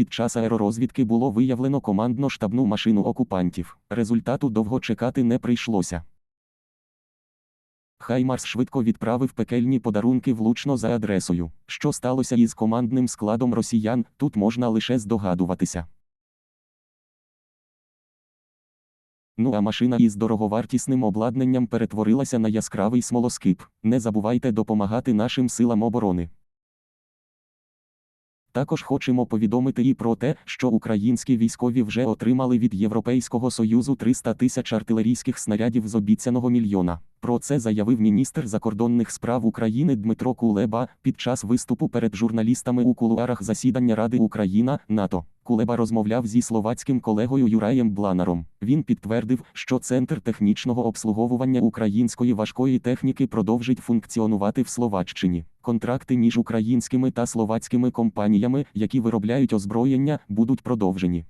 Під час аеророзвідки було виявлено командно-штабну машину окупантів. Результату довго чекати не прийшлося. Хаймарс швидко відправив пекельні подарунки влучно за адресою. Що сталося із командним складом росіян, тут можна лише здогадуватися. Ну а машина із дороговартісним обладнанням перетворилася на яскравий смолоскип. Не забувайте допомагати нашим силам оборони. Також хочемо повідомити і про те, що українські військові вже отримали від Європейського Союзу 300 тисяч артилерійських снарядів з обіцяного мільйона. Про це заявив міністр закордонних справ України Дмитро Кулеба під час виступу перед журналістами у кулуарах засідання Ради Україна НАТО. Кулеба розмовляв зі словацьким колегою Юраєм Бланаром. Він підтвердив, що Центр технічного обслуговування української важкої техніки продовжить функціонувати в Словаччині. Контракти між українськими та словацькими компаніями, які виробляють озброєння, будуть продовжені.